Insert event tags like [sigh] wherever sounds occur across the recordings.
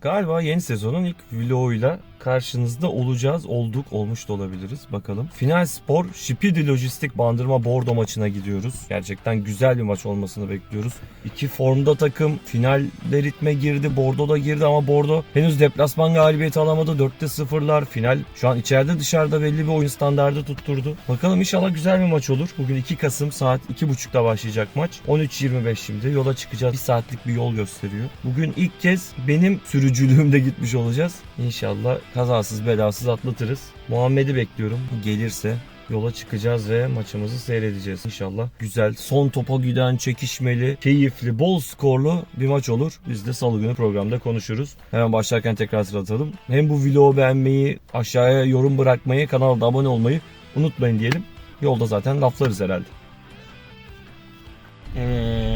Galiba yeni sezonun ilk vloguyla karşınızda olacağız. Olduk, olmuş da olabiliriz. Bakalım. Final Spor, Şipidi Lojistik Bandırma Bordo maçına gidiyoruz. Gerçekten güzel bir maç olmasını bekliyoruz. İki formda takım finalde ritme girdi. Bordo da girdi ama Bordo henüz deplasman galibiyeti alamadı. 4'te 0'lar final. Şu an içeride dışarıda belli bir oyun standardı tutturdu. Bakalım inşallah güzel bir maç olur. Bugün 2 Kasım saat 2.30'da başlayacak maç. 13.25 şimdi. Yola çıkacağız. Bir saatlik bir yol gösteriyor. Bugün ilk kez benim sürücülüğümde gitmiş olacağız. İnşallah kazasız belasız atlatırız. Muhammed'i bekliyorum. Gelirse yola çıkacağız ve maçımızı seyredeceğiz inşallah. Güzel, son topa giden, çekişmeli, keyifli, bol skorlu bir maç olur. Biz de salı günü programda konuşuruz. Hemen başlarken tekrar hatırlatalım. Hem bu vlogu beğenmeyi, aşağıya yorum bırakmayı, kanala da abone olmayı unutmayın diyelim. Yolda zaten laflarız herhalde. Evet.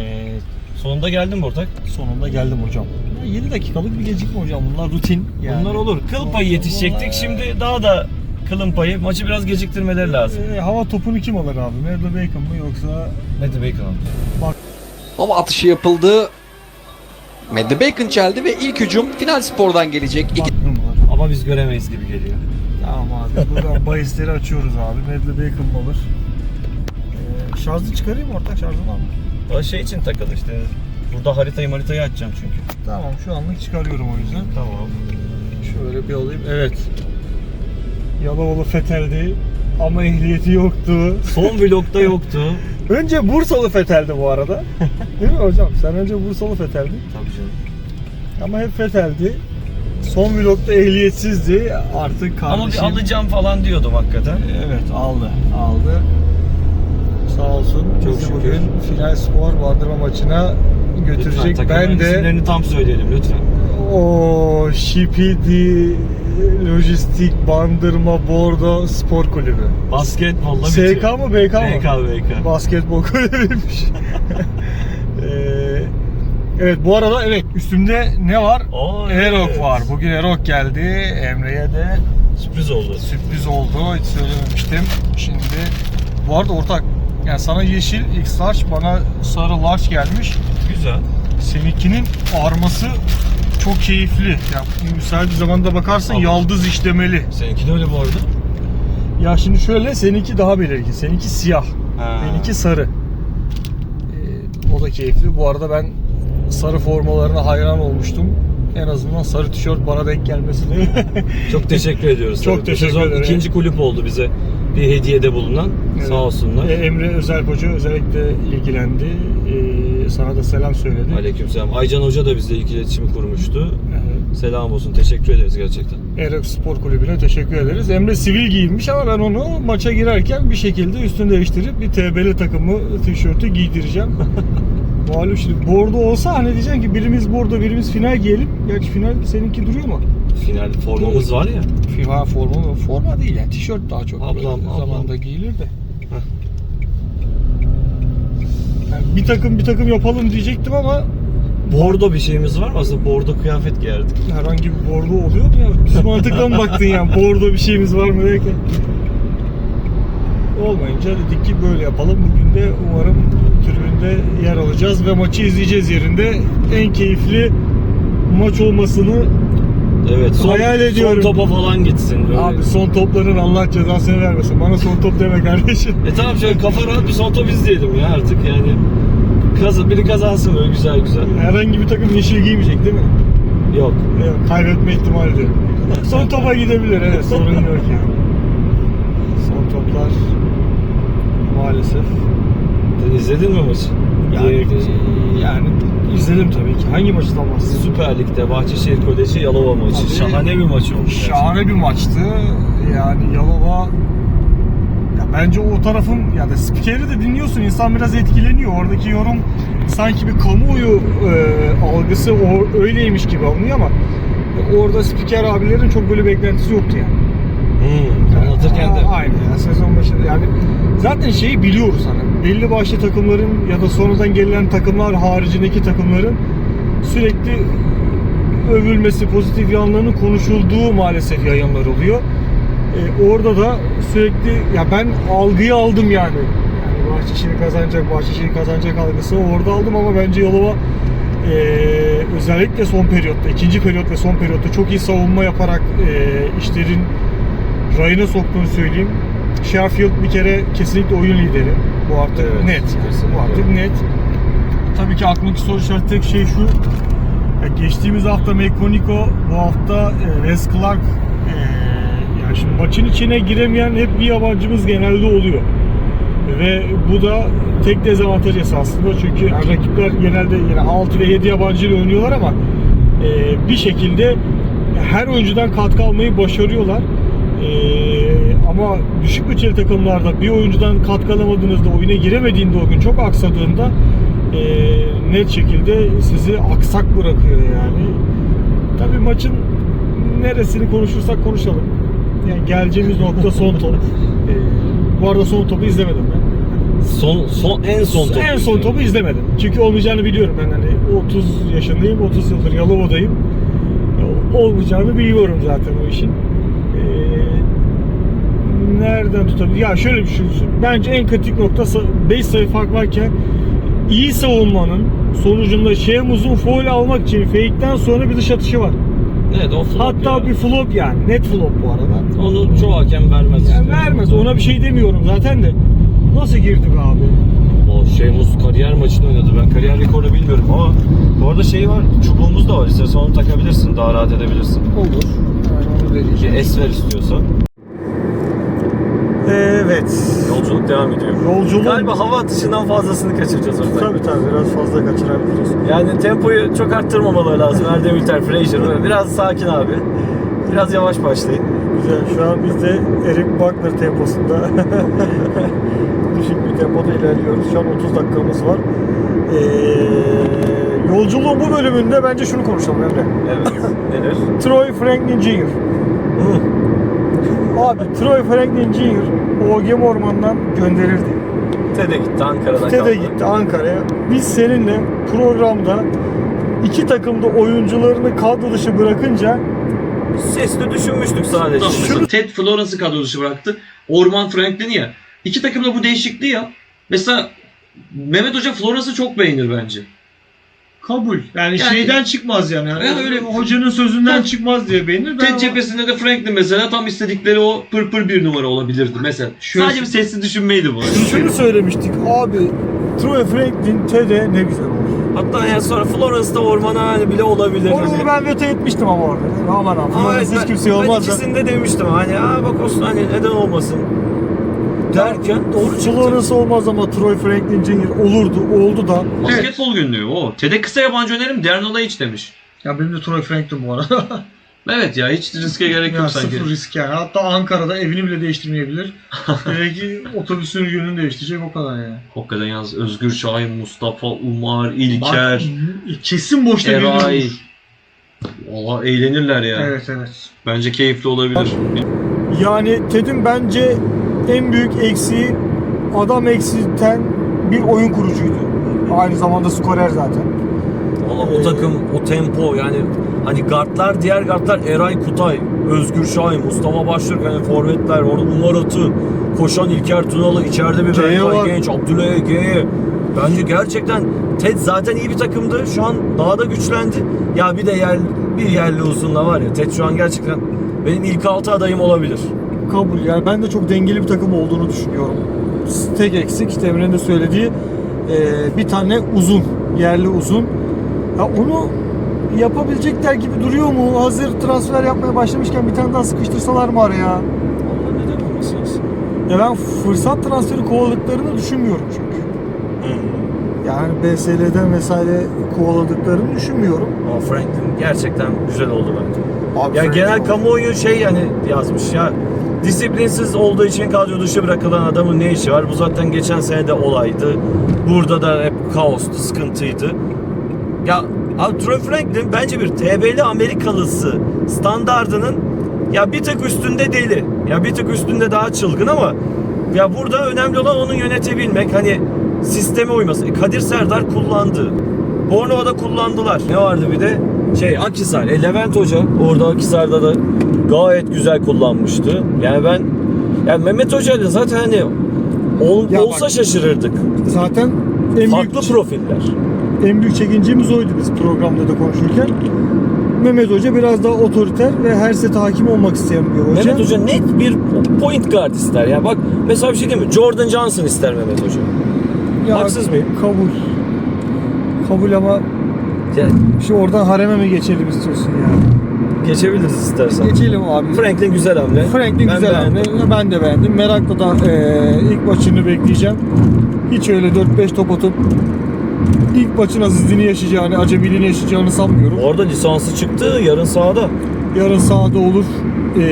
Sonunda geldin mi ortak? Sonunda geldim hocam. Ya 7 dakikalık bir gecikme hocam. Bunlar rutin. Yani. Bunlar olur. Kıl payı yetişecektik. Şimdi daha da kılın payı. Maçı biraz geciktirmeleri lazım. Ee, hava topunu kim alır abi? Medlo Bacon mı yoksa Ne demek abi? Hava atışı yapıldı. Maddie Bacon çeldi ve ilk hücum Final Spor'dan gelecek. İki? Ama biz göremeyiz gibi geliyor. Tamam abi. Buradan [laughs] bahisleri açıyoruz abi. Medlo Bacon mı alır? Ee, şarjı çıkarayım ortak şarjı var mı? O şey için takılı işte. Burada haritayı haritayı açacağım çünkü. Tamam şu anlık çıkarıyorum o yüzden. Tamam. Şöyle bir alayım. Evet. Yalovalı Fetel'di ama ehliyeti yoktu. Son vlogda yoktu. [laughs] Önce Bursalı Fetel'di bu arada. Değil mi hocam? Sen önce Bursalı Fetel'din. Tabii canım. Ama hep Fetel'di. Son vlogda ehliyetsizdi. Artık kardeşim... Ama bir alacağım falan diyordum hakikaten. Evet aldı. Aldı. Sağ olsun. Çok bizi şükür. bugün final skor bandırma maçına götürecek. Lütfen ben de isimlerini tam söyleyelim lütfen. o Şipidi Lojistik Bandırma Bordo Spor Kulübü. Basketbolla SK bitiyor. mı BK mı? BK BK. Basketbol [laughs] kulübüymüş. [laughs] Ee, evet bu arada evet üstümde ne var? Oo, Erok evet. var. Bugün Erok geldi. Emre'ye de Sürpriz oldu. sürpriz oldu. Hiç söylememiştim. Şimdi bu arada ortak yani sana yeşil X large bana sarı large gelmiş. Güzel. Seninkinin arması çok keyifli. Ya müsait bir zamanda bakarsın Tamam. yaldız işlemeli. Seninki de öyle bu arada. Ya şimdi şöyle seninki daha belirgin. Seninki siyah. Ha. Benimki sarı. Ee, o da keyifli. Bu arada ben sarı formalarına hayran olmuştum. En azından sarı tişört bana denk gelmesini. Çok teşekkür ediyoruz. Çok. Bu teşekkür sezon ederim. ikinci kulüp oldu bize bir hediyede bulunan. Evet. Sağ olsunlar. Ee, Emre Özel Koca özellikle ilgilendi. Ee, sana da selam söyledi. Aleykümselam. Aycan Hoca da bizle iletişimi kurmuştu. Evet. Selam olsun. Teşekkür ederiz gerçekten. Erok Spor Kulübü'ne teşekkür ederiz. Emre sivil giyinmiş ama ben onu maça girerken bir şekilde üstünü değiştirip bir TBL takımı tişörtü giydireceğim. [laughs] Malum şimdi bordo olsa hani diyeceksin ki birimiz bordo birimiz final giyelim. Gerçi final seninki duruyor mu? Final formamız var ya. FIFA forma? Forma değil yani tişört daha çok Ablam, ablam. zamanda giyilir de. Yani bir takım bir takım yapalım diyecektim ama Bordo bir şeyimiz var mı? Aslında bordo kıyafet giyerdik. herhangi bir bordo oluyor mu ya? Biz mantıkla mı baktın yani [laughs] bordo bir şeyimiz var mı derken. Olmayınca dedik ki böyle yapalım. Bugün de umarım tribünde yer alacağız ve maçı izleyeceğiz yerinde. En keyifli maç olmasını Evet. Son, Hayal ediyorum. Son topa falan gitsin. Böyle. abi son topların Allah cezasını vermesin. Bana son top deme kardeşim. E tamam şöyle kafa rahat bir son top izleyelim ya artık yani. Kaz biri kazansın böyle güzel güzel. Herhangi bir takım yeşil giymeyecek değil mi? Yok. Evet, kaybetme ihtimali de yok. [laughs] Son topa gidebilir evet sorun yok yani. Son toplar maalesef. Sen izledin mi maçı? Yani, yani izledim tabii ki. Hangi maçtan bahsediyorsun? Süper Lig'de Bahçeşehir Koleji Yalova maçı. Abi, Şahane bir maç oldu. Şahane bir maçtı. Yani Yalova ya bence o tarafın ya da spikeri de dinliyorsun insan biraz etkileniyor. Oradaki yorum sanki bir kamuoyu e, algısı o, öyleymiş gibi alınıyor ama orada spiker abilerin çok böyle beklentisi yoktu yani. Hmm, anlatırken de. Aa, Aynen ya sezon başında yani zaten şeyi biliyoruz hani belli başlı takımların ya da sonradan gelen takımlar haricindeki takımların sürekli övülmesi, pozitif yanlarının konuşulduğu maalesef yayınlar oluyor. Ee, orada da sürekli ya ben algıyı aldım yani. Yani Bahçeşehir kazanacak, Bahçeşehir kazanacak algısı orada aldım ama bence Yalova e, özellikle son periyotta, ikinci periyot ve son periyotta çok iyi savunma yaparak e, işlerin rayına soktuğunu söyleyeyim. Sheffield bir kere kesinlikle oyun lideri. Bu artık Evet, net. Yani. kesinlikle. Bu artık net. Tabii ki aklımdaki soru işareti tek şey şu. ya geçtiğimiz hafta Mekoniko, bu hafta e, Wes Clark. E, yani şimdi maçın içine giremeyen hep bir yabancımız genelde oluyor. Ve bu da tek dezavantaj esasında. Çünkü yani rakipler genelde yine 6 ve 7 yabancı ile oynuyorlar ama e, bir şekilde her oyuncudan katkı almayı başarıyorlar. E, ama düşük bütçeli takımlarda bir oyuncudan katkı alamadığınızda, oyuna giremediğinde o gün çok aksadığında e, net şekilde sizi aksak bırakıyor yani. Tabii maçın neresini konuşursak konuşalım. Yani geleceğimiz nokta son top. E, bu arada son topu izlemedim ben. Son, son en son topu. En son topu izlemedim. Çünkü olmayacağını biliyorum ben hani 30 yaşındayım, 30 yıldır Yalova'dayım. Ya, Olmayacağını biliyorum zaten o işin. Nereden tutabilir? Ya şöyle bir şey. Bence en kritik nokta 5 sayı fark varken iyi savunmanın sonucunda Şehmuz'un foul almak için fake'ten sonra bir dış atışı var. Evet o flop Hatta ya. bir flop yani. Net flop bu arada. Onu çoğu hakem vermez. Yani işte. vermez. Ona bir şey demiyorum zaten de. Nasıl girdi be abi? O Şeymus kariyer maçını oynadı. Ben kariyer rekoru bilmiyorum ama bu arada şey var. Çubuğumuz da var. İstersen onu takabilirsin. Daha rahat edebilirsin. Olur. Yani onu vereceğim. Es ver istiyorsan. Evet. Yolculuk devam ediyor. Yolculuk. Galiba hava atışından fazlasını kaçıracağız orada. Tabii tabii biraz fazla kaçırabiliriz. Yani tempoyu çok arttırmamaları lazım. Erdem Ülter, Frazier. Biraz sakin abi. Biraz yavaş başlayın. Güzel. Şu an biz de Eric Buckner temposunda [laughs] düşük bir tempoda ilerliyoruz. Şu an 30 dakikamız var. Ee, yolculuğun bu bölümünde bence şunu konuşalım Emre. Evet. [laughs] Nedir? Troy Franklin Jr. Abi Troy Franklin Jr. OGM Orman'dan gönderildi. TED'e gitti. Ankara'dan TED'e kaldı. gitti Ankara'ya. Biz seninle programda iki takımda oyuncularını kadro dışı bırakınca Sesli düşünmüştük sadece. Şunu- Ted Florence'ı kadro dışı bıraktı. Orman Franklin'i ya. İki takım da bu değişikliği ya. Mesela Mehmet Hoca Florence'ı çok beğenir bence. Kabul. Yani, Yani- şeyden çıkmaz yani. Ya öyle- hocanın sözünden çıkmaz diye beğenir. Ben Ted cephesinde de Franklin mesela tam istedikleri o pır pır bir numara olabilirdi mesela. Şöyle- Sadece bir sesli düşünmeydi bu. şunu söylemiştik. Abi Troy Franklin TD ne güzel olur. Hatta yani sonra Florence'da ormana hani bile olabilir. Onu Hani- ben veto etmiştim ama orada. Aman aman. Ama evet, hiç ben- kimseye Ben olmaz. da. ikisinde demiştim hani aa bak olsun hani neden olmasın derken doğru çıktı. Florence olmaz ama Troy Franklin Jr. olurdu. Oldu da. Basketbol günlüğü o. Ted'e kısa yabancı önerim Darren hiç demiş. Ya benim de Troy Franklin bu arada. [laughs] Evet ya hiç riske gerek Ya yok sanki. sıfır risk yani. Hatta Ankara'da evini bile değiştirmeyebilir. [laughs] Belki otobüsün yönünü değiştirecek o kadar yani. Hakikaten yalnız Özgür Şahin, Mustafa, Umar, İlker, Bak, kesin boşta Eray. Valla eğlenirler ya. Evet evet. Bence keyifli olabilir. Yani Ted'in bence en büyük eksiği adam eksilten bir oyun kurucuydu. Aynı zamanda skorer zaten. Valla o takım, o tempo yani hani guardlar, diğer guardlar Eray Kutay, Özgür Şahin, Mustafa Baştürk hani forvetler, orada Umar Atı, koşan İlker Tunalı, içeride bir. Berkay Genç, Abdülay G'ye. Bence gerçekten Ted zaten iyi bir takımdı. Şu an daha da güçlendi. Ya bir de yer, bir yerli uzunla var ya. Ted şu an gerçekten benim ilk altı adayım olabilir. Kabul yani ben de çok dengeli bir takım olduğunu düşünüyorum. Tek eksik işte Emre'nin de söylediği e, bir tane uzun, yerli uzun. Ya onu yapabilecekler gibi duruyor mu? Hazır transfer yapmaya başlamışken bir tane daha sıkıştırsalar mı araya? Valla neden olmasın aslında. Ya ben fırsat transferi kovaladıklarını düşünmüyorum çünkü. Yani BSL'den vesaire kovaladıklarını düşünmüyorum. Ama Franklin gerçekten güzel oldu bence. Abi Ya Frank- genel kamuoyu şey yani yazmış ya disiplinsiz olduğu için kadro dışı bırakılan adamın ne işi var? Bu zaten geçen sene de olaydı. Burada da hep kaostu, sıkıntıydı. Ya abi Troy Franklin bence bir TB'li Amerikalısı standardının ya bir tık üstünde deli. Ya bir tık üstünde daha çılgın ama ya burada önemli olan onu yönetebilmek. Hani sisteme uyması. E, Kadir Serdar kullandı. Bornova'da kullandılar. Ne vardı bir de? Şey Akhisar. E, Levent Hoca orada Akhisar'da da gayet güzel kullanmıştı. Yani ben yani Mehmet Hoca ile zaten hani ol- Ya olsa bak- şaşırırdık. Zaten en büyük Farklı profiller. en büyük çekincemiz oydu biz programda da konuşurken. Mehmet Hoca biraz daha otoriter ve her sete hakim olmak isteyen bir hoca. Mehmet Hoca net bir point guard ister ya. Bak mesela bir şey değil mi? Jordan Johnson ister Mehmet Hoca. Ya, haksız mıyım? Kabul. Kabul ama Ya, şu oradan hareme mi geçelim istiyorsun ya? Geçebiliriz istersen. Geçelim abi. Franklin güzel hamle. Franklin Ben güzel hamle. Ben de beğendim. Merakla da e, ilk maçını bekleyeceğim. Hiç öyle 4-5 top atıp ilk maçın azizliğini yaşayacağını, acemiliğini yaşayacağını sanmıyorum. Orada lisansı çıktı yarın sahada. Yarın sahada olur. E,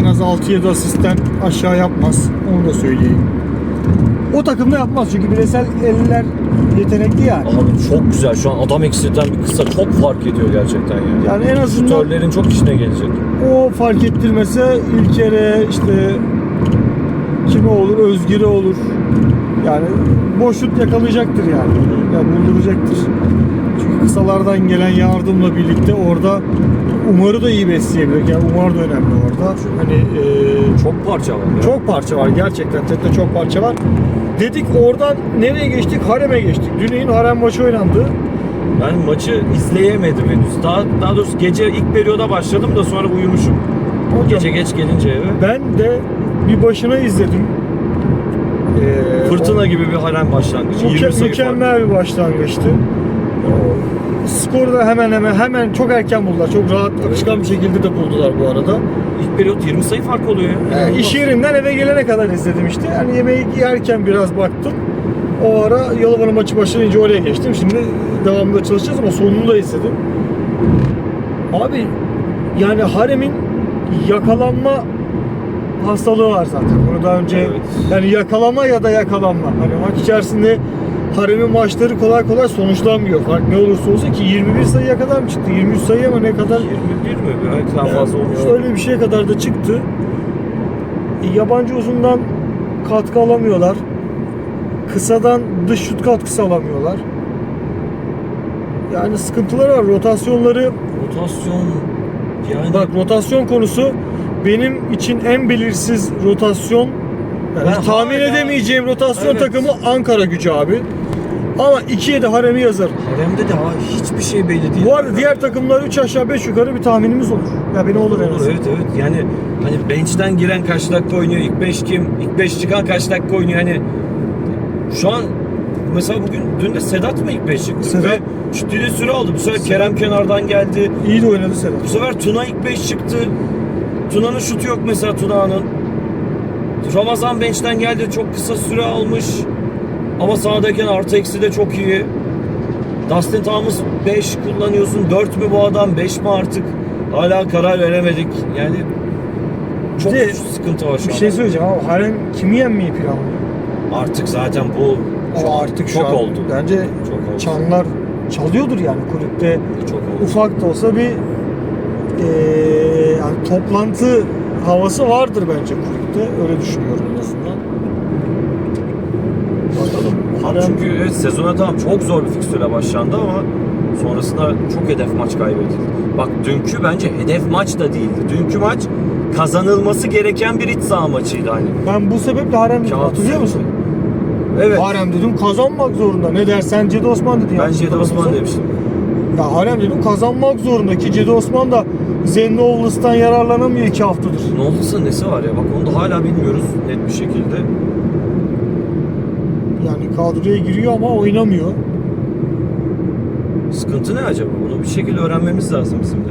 en az 6-7 asistten aşağı yapmaz. Onu da söyleyeyim. O takımda yapmaz çünkü bireysel eller yetenekli yani. Abi çok güzel şu an adam eksilten bir kısa çok fark ediyor gerçekten ya. Yani en azından Şutörlerin çok işine gelecek. o fark ettirmese İlker'e işte kime olur, Özgür'e olur. Yani boş şut yakalayacaktır yani. Yani bulduracaktır. Kısalardan gelen yardımla birlikte orada Umar'ı da iyi besleyebilir. Yani Umar da önemli orada. Hani e, çok parça var ya. çok parça var gerçekten. Tette çok parça var. Dedik oradan nereye geçtik? Harem'e geçtik. Düney'in harem maçı oynandı. Ben maçı izleyemedim henüz. Daha, daha doğrusu gece ilk periyoda başladım da sonra uyumuşum. Hocam, Gece geç gelince eve. ben de bir başına izledim. Ee, Fırtına gibi bir harem başlangıcı. Müke- 20 sayı fark. mükemmel bir başlangıçtı. Skoru da hemen hemen hemen çok erken buldular. Çok rahat, akışkan bir şekilde de buldular bu arada. İlk periyot 20 sayı fark oluyor ya. Yani iş yerinden eve gelene kadar izledim işte. Yani yemeği yerken biraz baktım. O ara Yalova'nın maçı başlayınca oraya geçtim. Şimdi devamında çalışacağız ama sonunu da izledim. Abi yani Harem'in yakalanma hastalığı var zaten. Bunu daha önce Evet. yani yakalama ya da yakalanma. Hani maç içerisinde Harem'in maçları kolay kolay sonuçlanmıyor. Fark ne olursa olsun ki 21 sayıya kadar mı çıktı? 23 sayıya mı ne kadar? 21 mi? Belki daha fazla olmuş. Öyle bir şeye kadar da çıktı. E, yabancı uzundan katkı alamıyorlar. Kısadan dış şut katkısı alamıyorlar. Yani sıkıntıları var. Rotasyonları Rotasyon yani bak rotasyon konusu benim için en belirsiz rotasyon yani Ben tahmin hala- edemeyeceğim rotasyon Evet. takımı Ankara gücü abi. Ama ikiye de haremi yazarım. haremde de ha, hiçbir şey belli değil. Bu arada diğer takımlar 3 aşağı 5 yukarı bir tahminimiz olur. Ya beni olur en Olur, azından. evet evet. Yani hani bench'ten giren kaç dakika oynuyor, ilk 5 kim, ilk 5 çıkan kaç dakika oynuyor hani şu an mesela bugün dün de Sedat mı ilk 5 çıktı? Sedat. Ve ciddi de süre aldı. Bu sefer Kerem kenardan geldi. İyi de oynadı Sedat. Bu sefer Tuna ilk 5 çıktı. Tuna'nın şutu yok mesela Tuna'nın. Ramazan bench'ten geldi çok kısa süre almış. Ama sahadayken artı eksi de çok iyi. Dustin Thomas 5 kullanıyorsun. 4 mü bu adam 5 mi artık? Hala karar veremedik. Yani çok Bir de sıkıntı var şu Bir an. şey söyleyeceğim ama Harem kimi yenmeyi planlıyor? Artık zaten bu Ama artık şu çok an oldu. Bence Çok oldu. çanlar çalıyordur yani kulüpte. çok oldu. Ufak da olsa bir eee, yani toplantı havası vardır bence kulüpte. Öyle düşünüyorum en azından. Bakalım. Harem- Çünkü evet, sezona tamam çok zor bir fikstüre başlandı ama sonrasında çok hedef maç kaybedildi. Bak dünkü bence hedef maç da değildi. Dünkü maç kazanılması gereken bir iç saha maçıydı hani. Ben bu sebeple Harem dedim hatırlıyor musun? Evet. Harem dedim kazanmak zorunda. Ne dersen Cedi Osman dedi. Ben Cedi Osman demiştim. Ya Harem dedim kazanmak zorunda ki Cedi Osman da Zennovlus'tan yararlanamıyor iki haftadır. Ne olduysa nesi var ya bak onu da hala bilmiyoruz net bir şekilde. Yani kadroya giriyor ama oynamıyor. Sıkıntı ne acaba? Bunu bir şekilde öğrenmemiz lazım bizim de.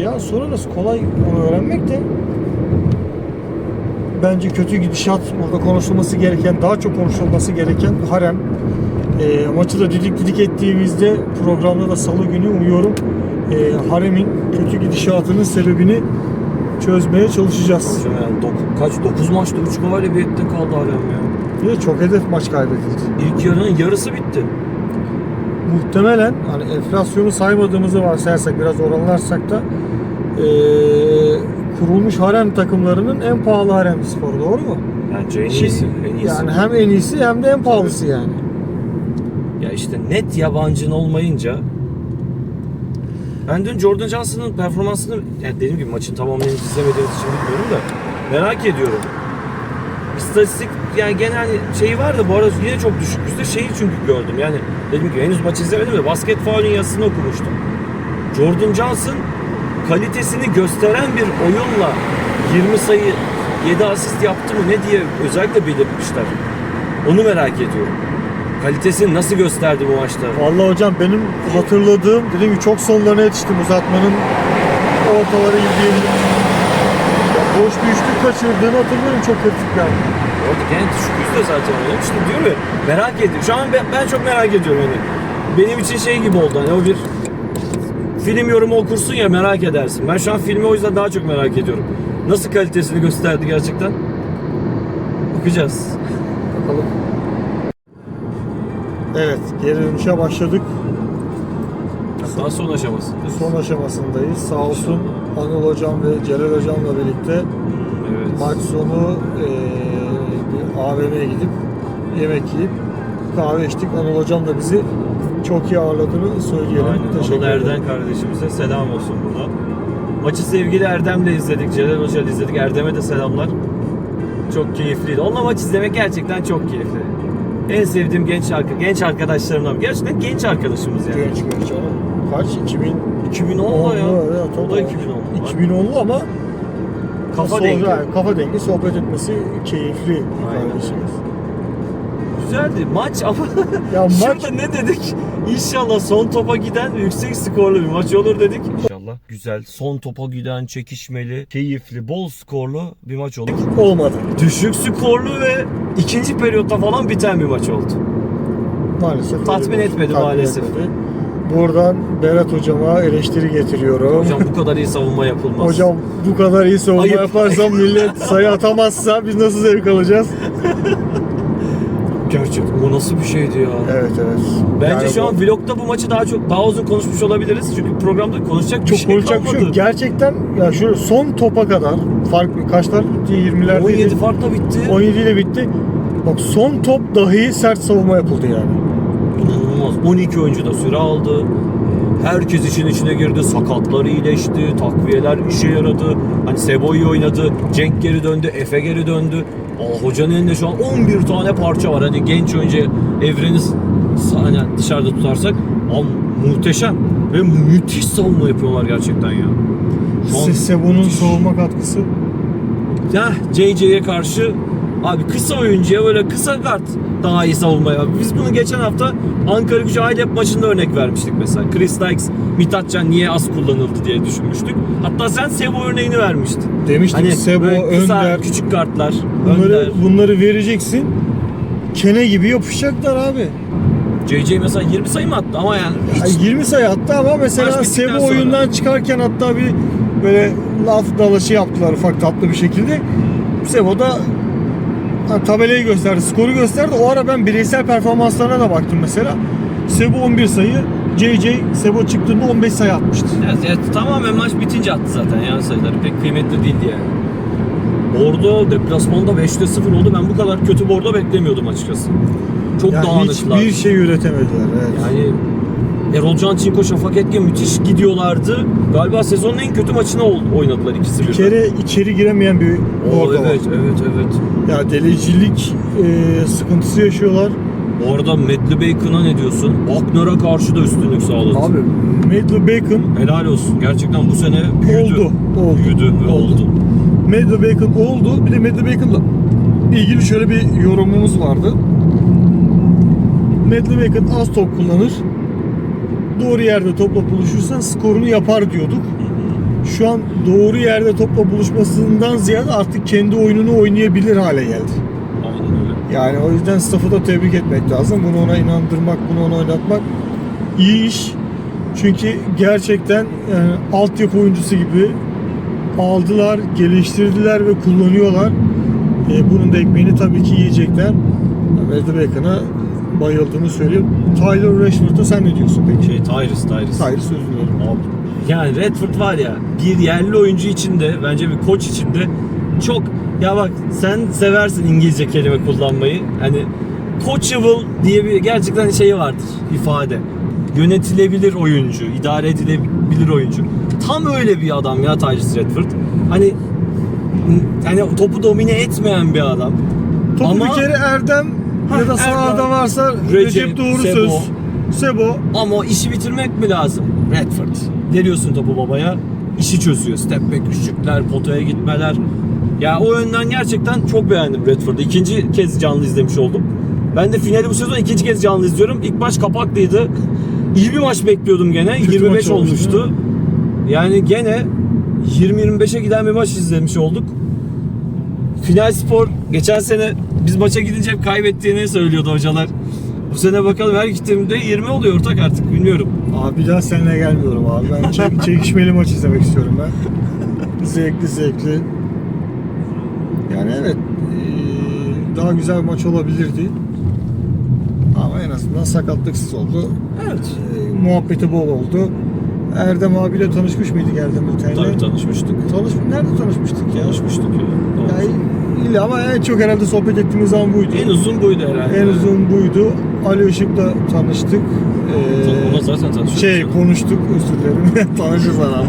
Ya sorarız kolay onu öğrenmek de bence kötü gidişat burada konuşulması gereken daha çok konuşulması gereken harem e, maçı da didik didik ettiğimizde programda da salı günü umuyorum e, haremin kötü gidişatının sebebini çözmeye çalışacağız. Yani doku- kaç 9 maçta 3 galibiyette kaldı Harem ya. Ve çok hedef maç kaybedildi. İlk yarının yarısı bitti. Muhtemelen hani enflasyonu saymadığımızı varsayarsak biraz oranlarsak da e, kurulmuş harem takımlarının en pahalı harem sporu doğru mu? Bence en iyisi. En iyisi. Yani hem en iyisi hem de en pahalısı yani. Ya işte net yabancın olmayınca ben dün Jordan Johnson'ın performansını yani dediğim gibi maçın tamamını izlemediğimiz için bilmiyorum da merak ediyorum. İstatistik yani genel şeyi var da bu arada yine çok düşük bizde şeyi çünkü gördüm yani dedim ki henüz maç izlemedim de basket faulün yazısını okumuştum. Jordan Johnson kalitesini gösteren bir oyunla 20 sayı 7 asist yaptı mı ne diye özellikle belirtmişler. Onu merak ediyorum. Kalitesini nasıl gösterdi bu maçta? Vallahi hocam benim hatırladığım dediğim gibi çok sonlarına yetiştim uzatmanın ortaları ildiğim boş bir üçlük kaçırdığını hatırlıyorum çok kritik yani. Orada gene düşük yüzde zaten oynamış. İşte diyorum ya merak ediyorum. Şu an ben, ben çok merak ediyorum hani. Benim için şey gibi oldu hani o bir film yorumu okursun ya merak edersin. Ben şu an filmi o yüzden daha çok merak ediyorum. Nasıl kalitesini gösterdi gerçekten? Bakacağız. Bakalım. Evet geri dönüşe başladık. Daha son aşaması. Son aşamasındayız. Sağ olsun Anıl Hocam ve Celal Hocam'la birlikte Evet. maç sonu eee, bir AVM'ye gidip yemek yiyip kahve içtik. Anıl Hocam da bizi çok iyi ağırladığını söyleyelim. Aynen. Teşekkür Anıl ederim. Erden kardeşimize selam olsun burada. Maçı sevgili Erdem'le izledik. Celal Hoca'yla izledik. Erdem'e de selamlar. Çok keyifliydi. Onunla maç izlemek gerçekten çok keyifli. En sevdiğim genç arka, genç arkadaşlarımdan. Gerçekten genç arkadaşımız yani. Genç genç ama kaç? 2000 2010'da ya. evet, O da 2010'lu. 2010'lu ama Kafa sonra- dengi. kafa dengi sohbet etmesi keyifli bir Aynen kardeşimiz. Güzeldi maç ama [laughs] Ya [laughs] maç ne dedik? İnşallah son topa giden yüksek skorlu bir maç olur dedik. İnşallah güzel, son topa giden, çekişmeli, keyifli, bol skorlu bir maç olur. olmadı. Düşük skorlu ve ikinci periyotta falan biten bir maç oldu. Maalesef. Tatmin etmedi tatmin maalesef. etmedi. Buradan Berat hocama eleştiri getiriyorum. Hocam bu kadar iyi savunma yapılmaz. Hocam bu kadar iyi savunma Ayıp. yaparsam [laughs] millet sayı atamazsa biz nasıl zevk alacağız? Gerçekten o nasıl bir şeydi ya? Evet evet. Bence Yani şu bu- an vlogda bu maçı daha çok daha uzun konuşmuş olabiliriz. Çünkü programda konuşacak bir çok şey konuşacak bir kalmadı. şey yok. Gerçekten ya şu son topa kadar fark kaçlar bitti? 20'lerde 17 farkla bitti. 17 ile bitti. Bak son top dahi sert savunma yapıldı yani. İnanılmaz. 12 oyuncu da süre aldı. Herkes işin içine girdi. Sakatları iyileşti. Takviyeler işe yaradı. Hani Sebo iyi oynadı. Cenk geri döndü. Efe geri döndü. Aa, hocanın elinde şu an 11 tane parça var. Hani genç oyuncu evreni hani dışarıda tutarsak. Ama muhteşem. Ve müthiş savunma yapıyorlar gerçekten ya. Sebo'nun savunma katkısı ya JJ'ye karşı abi kısa oyuncuya böyle kısa kart daha iyi savunma yap. Biz bunu geçen hafta Ankara Gücü Aylep maçında örnek vermiştik mesela. Chris Dykes, Mithatcan niye az kullanıldı diye düşünmüştük. Hatta sen Sebo örneğini vermiştin. demiştik. Hani Sebo, kısa, Önder küçük kartlar, bunları, Önder. bunları vereceksin. Kene gibi yapışacaklar abi. JJ mesela 20 sayı mı attı ama yani hiç Yani 20 sayı attı ama mesela Sebo sonra. oyundan çıkarken hatta bir böyle laf dalaşı yaptılar ufak tatlı bir şekilde. Sebo da ha, tabelayı gösterdi, skoru gösterdi. O ara ben bireysel performanslarına da baktım mesela. Sebo 11 sayı, JJ Sebo çıktığında 15 sayı atmıştı. Ya, ya tamamen maç bitince attı zaten ya sayıları. Pek kıymetli değildi yani. Bordo deplasmanda 5'te 0 oldu. Ben bu kadar kötü bordo beklemiyordum açıkçası. Çok Yani dağınıklar. hiçbir şey üretemediler. Evet. Yani Erol Can Çinko, Şafak Etkin müthiş gidiyorlardı. Galiba sezonun en kötü maçını oynadılar ikisi bir birden. kere içeri giremeyen bir Oo, bordo var. evet, evet, evet. Ya delicilik e, sıkıntısı yaşıyorlar. Bu arada Medley Bacon'a ne diyorsun? Akner'a karşı da üstünlük sağladı. Abi Medley Bacon Helal olsun. Gerçekten bu sene büyüdü. oldu. Oldu. Büyüdü ve Oldu. oldu. Medley Bacon oldu. Bir de Medley Bacon'la ilgili şöyle bir yorumumuz vardı. Medley Bacon az top kullanır. Doğru yerde topla buluşursan skorunu yapar diyorduk. Şu an doğru yerde topla buluşmasından ziyade artık kendi oyununu oynayabilir hale geldi. Aynen öyle. Yani o yüzden staff'ı da tebrik etmek lazım. Bunu ona inandırmak, bunu ona oynatmak iyi iş. Çünkü gerçekten yani altyapı oyuncusu gibi aldılar, geliştirdiler ve kullanıyorlar. E, bunun da ekmeğini tabii ki yiyecekler. Wesley Bacon'a bayıldığını söyleyeyim. Tyler Rashford'a sen ne diyorsun peki? Şey Tyrus, Tyrus. Tyler söz veriyorum. Abi, Yani Redford var ya bir yerli oyuncu için de bence bir koç için de çok ya bak sen seversin İngilizce kelime kullanmayı. Hani coachable diye bir gerçekten şeyi vardır ifade. Yönetilebilir oyuncu, idare edilebilir oyuncu. Tam öyle bir adam ya Tyrese Redford. Hani hani topu domine etmeyen bir adam. Topu Ama- bir kere Erdem ya da sağda varsa Recep, Recep, Doğru Sebo. Söz. Sebo. Ama o işi bitirmek mi lazım? Redford. Veriyorsun topu babaya. işi çözüyor. Step back üçlükler, potaya gitmeler. Ya o yönden gerçekten çok beğendim Redford'u. İkinci kez canlı izlemiş oldum. Ben de finali bu sezon ikinci kez canlı izliyorum. İlk maç kapaklıydı. İyi bir maç bekliyordum gene. Kötü 25 maç olmuştu. olmuştu. Yani gene 20-25'e giden bir maç izlemiş olduk. Final Spor geçen sene biz maça gidince hep kaybettiğini söylüyordu hocalar. Bu sene bakalım her gittiğimde 20 oluyor ortak artık bilmiyorum. Abi daha seninle gelmiyorum abi. Ben çek- [laughs] çekişmeli maç izlemek istiyorum ben. Zevkli zevkli. Yani evet daha güzel bir maç olabilirdi. Ama en azından sakatlıksız oldu. Evet. Eee, muhabbeti bol oldu. Erdem abiyle tanışmış mıydık Erdem Ülten'le? Tabii tanışmıştık. Tanış Nerede tanışmıştık ya? Tanışmıştık ya. Yani illa ama en çok herhalde sohbet ettiğimiz zaman buydu. En uzun buydu herhalde. En uzun buydu. Ali Işık'la tanıştık. Eee, Ona zaten tanışıyoruz. şey konuştuk özür dilerim. [laughs] Tanışırız ama.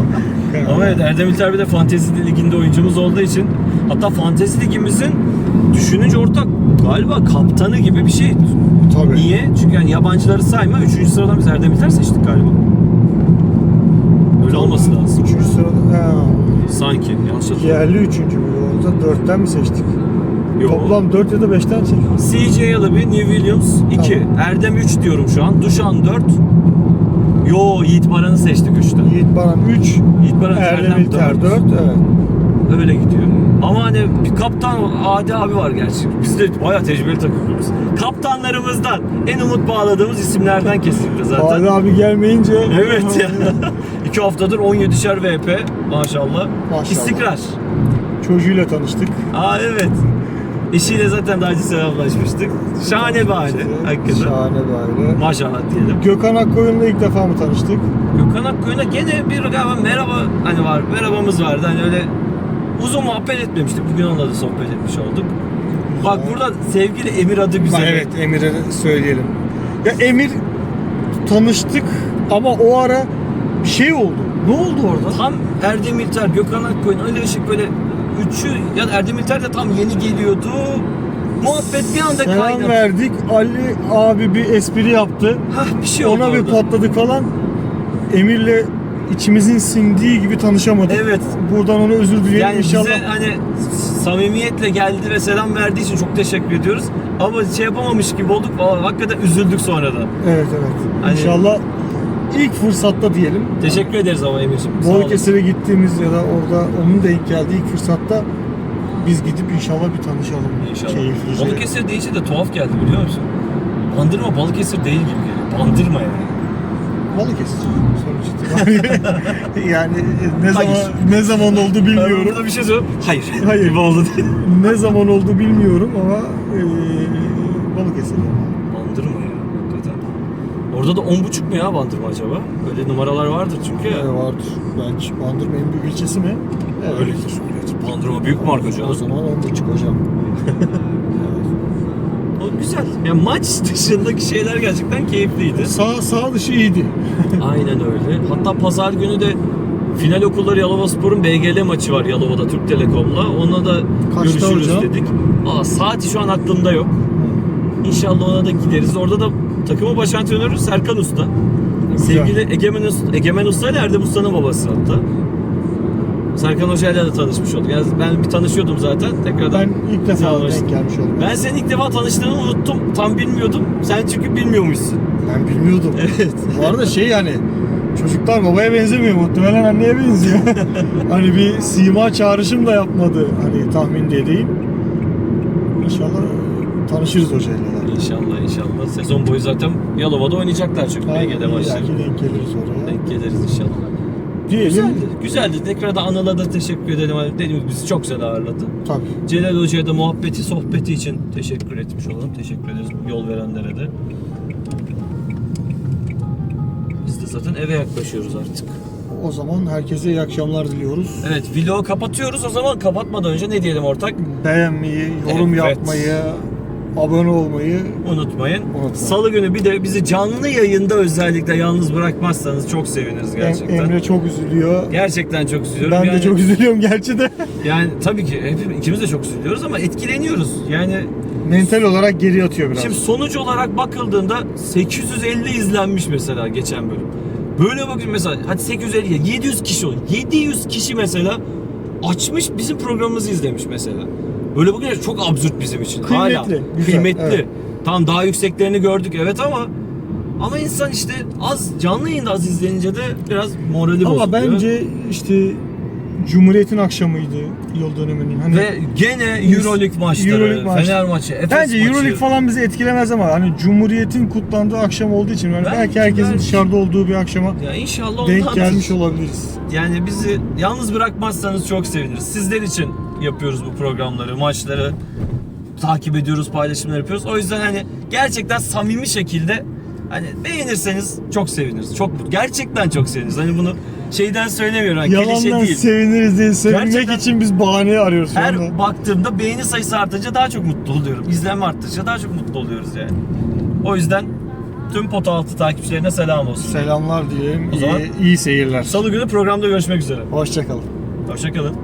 [laughs] Ama evet Erdem İlter bir de Fantezi Ligi'nde oyuncumuz olduğu için hatta Fantezi Ligimizin düşününce ortak galiba kaptanı gibi bir şey. Tabii. Niye? Çünkü yani yabancıları sayma 3. sıradan biz Erdem İlter seçtik galiba. Öyle olması lazım. Üçüncü sırada. Ha, Sanki yanlış hatırlıyorum. yerli üçüncü mü? Orada dörtten mi seçtik? Yok. Toplam dört ya da beşten seçtik. CJ Yalabi, New Williams 2. Tamam. Erdem 3 diyorum şu an. Duşan 4. Yo Yiğit Baran'ı seçtik 3'ten. Yiğit Baran 3, Yiğit Baran Erdem İlter 4. Evet. Öyle gidiyor. Ama hani bir kaptan Adi abi var gerçi. Biz de bayağı tecrübeli takımımız. Kaptanlarımızdan en umut bağladığımız isimlerden kesinlikle zaten. Hadi abi gelmeyince. Evet ya. [laughs] İki haftadır 17'şer VP maşallah. Maşallah. İstikrar. Çocuğuyla tanıştık. Aa evet. Eşiyle zaten daha önce selamlaşmıştık. Şahane bir aile. Hakikaten. Şahane bir aile. Maşallah diyelim. Gökhan Akkoyun'la ilk defa mı tanıştık? Gökhan Akkoyun'a gene bir galiba merhaba hani var. Merhabamız vardı. Hani öyle uzun muhabbet etmemiştik. Bugün onunla da sohbet etmiş olduk. Bak burada sevgili Emir adı güzel. Ha, evet Emir'e söyleyelim. Ya Emir tanıştık ama o ara bir şey oldu. Ne oldu orada? Tam Erdem İlter, Gökhan Akkoyun, Ali Işık böyle üçü ya da Erdem İlter de tam yeni geliyordu. Muhabbet bir anda Selam kaynadı. verdik. Ali abi bir espri yaptı. Hah bir şey oldu Ona bir orada. patladık falan. Emir'le içimizin sindiği gibi tanışamadık. Evet. Buradan ona özür dileyelim Yani inşallah. bize hani samimiyetle geldi ve selam verdiği için çok teşekkür ediyoruz. Ama şey yapamamış gibi olduk. Vallahi hakikaten üzüldük sonradan. Evet evet. Hani- İnşallah ilk fırsatta diyelim. Teşekkür ederiz ama Emir'ciğim. Balıkesir'e gittiğimiz ya da orada onun denk geldiği ilk fırsatta biz gidip inşallah bir tanışalım. İnşallah. Keyiflice. Balıkesir deyince de tuhaf geldi biliyor musun? Bandırma Balıkesir değil gibi geliyor. Bandırma yani. Balıkesir sonuç itibariyle. [laughs] yani ne zaman Hayır. ne zaman oldu Ben bilmiyorum. burada bir şey söyleyeyim. Hayır. Hayır. Oldu ne zaman oldu bilmiyorum ama eee Balıkesir. Orada da 10.5 mu ya Bandırma acaba? Öyle numaralar vardır çünkü ya. Evet, vardır. Belki Bandırma en büyük ilçesi mi? Evet. Öyledir. öyledir. Bandırma büyük marka O canım. zaman 10.5 hocam. [laughs] O güzel. Ya maç dışındaki şeyler gerçekten keyifliydi. Sağ, sağ dışı iyiydi. [laughs] Aynen öyle. Hatta pazar günü de final okulları Yalova Spor'un BGL maçı var Yalova'da Türk Telekom'la. Ona da Kaçta görüşürüz hocam? dedik. Aa, saati şu an aklımda yok. İnşallah ona da gideriz. Orada da takımın baş antrenörü Serkan Usta. Sevgili Egemen Usta, Egemen Usta ile Erdem Usta'nın babası hatta. Serkan Hoca'yla da tanışmış olduk. Yani ben bir tanışıyordum zaten. Tekrardan Ben ilk defa selamlaştık. denk gelmiş oldum. Ben senin ilk defa tanıştığını unuttum. Tam bilmiyordum. Sen çünkü bilmiyormuşsun. Ben bilmiyordum. Evet. Bu arada şey yani çocuklar babaya benzemiyor muhtemelen anneye benziyor. [laughs] hani bir sima çağrışım da yapmadı hani tahmin de edeyim. İnşallah tanışırız hocayla. İnşallah inşallah. Sezon boyu zaten Yalova'da oynayacaklar çünkü Aynen, BG'de maçları. illaki denk geliriz oraya. Denk geliriz inşallah. Diyelim. Güzeldi. Güzeldi. Tekrar da Anıl'a da teşekkür edelim. Hani Dediğim gibi bizi çok güzel ağırladı. Tabii. Celal Hoca'ya da muhabbeti, sohbeti için teşekkür etmiş olalım. Teşekkür ederiz yol verenlere de. Biz de zaten eve yaklaşıyoruz artık. O zaman herkese iyi akşamlar diliyoruz. Evet, vlogu kapatıyoruz. O zaman kapatmadan önce ne diyelim ortak? Beğenmeyi, yorum Evet. yapmayı, abone olmayı Unutmayın. Unutmayın. Salı günü bir de bizi canlı yayında özellikle yalnız bırakmazsanız çok seviniriz Em- gerçekten. Emre çok üzülüyor. Gerçekten çok üzülüyorum. Ben yani, de çok üzülüyorum gerçi de. [laughs] Yani tabii ki hepimiz, ikimiz de çok üzülüyoruz ama etkileniyoruz. Yani Mental olarak geri atıyor biraz. Şimdi sonuç olarak bakıldığında 850 izlenmiş mesela geçen bölüm. Böyle bakın mesela hadi 850 700 kişi oldu. 700 kişi mesela açmış bizim programımızı izlemiş mesela. Böyle bakınca çok absürt bizim için. Kıymetli, Hala. güzel, Kıymetli. evet. Tamam daha yükseklerini gördük evet ama ama insan işte az canlı yayında az izlenince de biraz morali Ama bence işte Cumhuriyet'in akşamıydı yıl dönümünün. Hani ve gene Euroleague maçları, Euroleague maç- Fener maçı, Efes Bence maçı. Euroleague falan bizi etkilemez ama hani Cumhuriyet'in kutlandığı akşam olduğu için yani Belki, belki herkesin belki. dışarıda olduğu bir akşama Ya inşallah denk gelmiş olabiliriz. Yani bizi yalnız bırakmazsanız çok seviniriz. Sizler için yapıyoruz bu programları, maçları takip ediyoruz, paylaşımlar yapıyoruz. O yüzden hani gerçekten samimi şekilde hani beğenirseniz çok seviniriz. Çok mutlu. Gerçekten çok seviniriz. Hani bunu şeyden söylemiyorum. Klişe Yalandan değil. seviniriz diye sevinmek Gerçekten- için biz bahane arıyoruz şu anda. Her baktığımda beğeni sayısı artınca daha çok mutlu oluyorum. İzlenme arttıkça daha çok mutlu oluyoruz yani. O yüzden tüm Pot Altı takipçilerine selam olsun. Selamlar diyelim. O zaman- İyi, iyi seyirler. Salı günü programda görüşmek üzere. Hoşçakalın. Hoşçakalın.